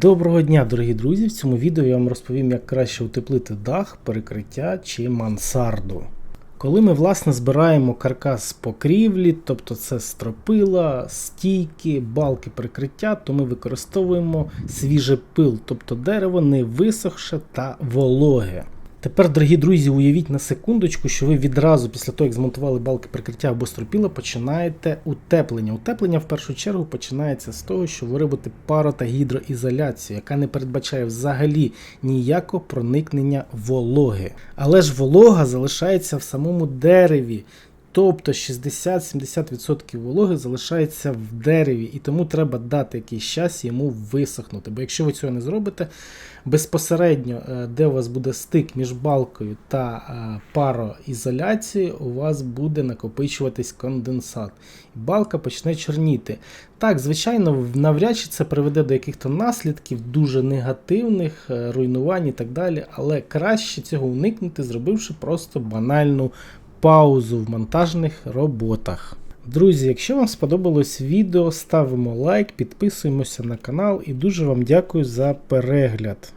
Доброго дня, дорогі друзі! В цьому відео я вам розповім, як краще утеплити дах, перекриття чи мансарду. Коли ми власне збираємо каркас покрівлі, тобто це стропила, стійки, балки прикриття, то ми використовуємо свіже пил, тобто дерево не висохше та вологе. Тепер, дорогі друзі, уявіть на секундочку, що ви відразу після того, як змонтували балки прикриття або стропіла, починаєте утеплення. Утеплення в першу чергу починається з того, що ви робите паро та гідроізоляцію, яка не передбачає взагалі ніякого проникнення вологи. Але ж волога залишається в самому дереві. Тобто 60-70% вологи залишається в дереві, і тому треба дати якийсь час йому висохнути. Бо якщо ви цього не зробите, безпосередньо, е, де у вас буде стик між балкою та е, пароізоляцією, у вас буде накопичуватись конденсат. І балка почне чорніти. Так, звичайно, навряд чи це приведе до якихось наслідків, дуже негативних, е, руйнувань і так далі, але краще цього уникнути, зробивши просто банальну паузу в монтажних роботах. Друзі, якщо вам сподобалось відео, ставимо лайк, підписуємося на канал і дуже вам дякую за перегляд.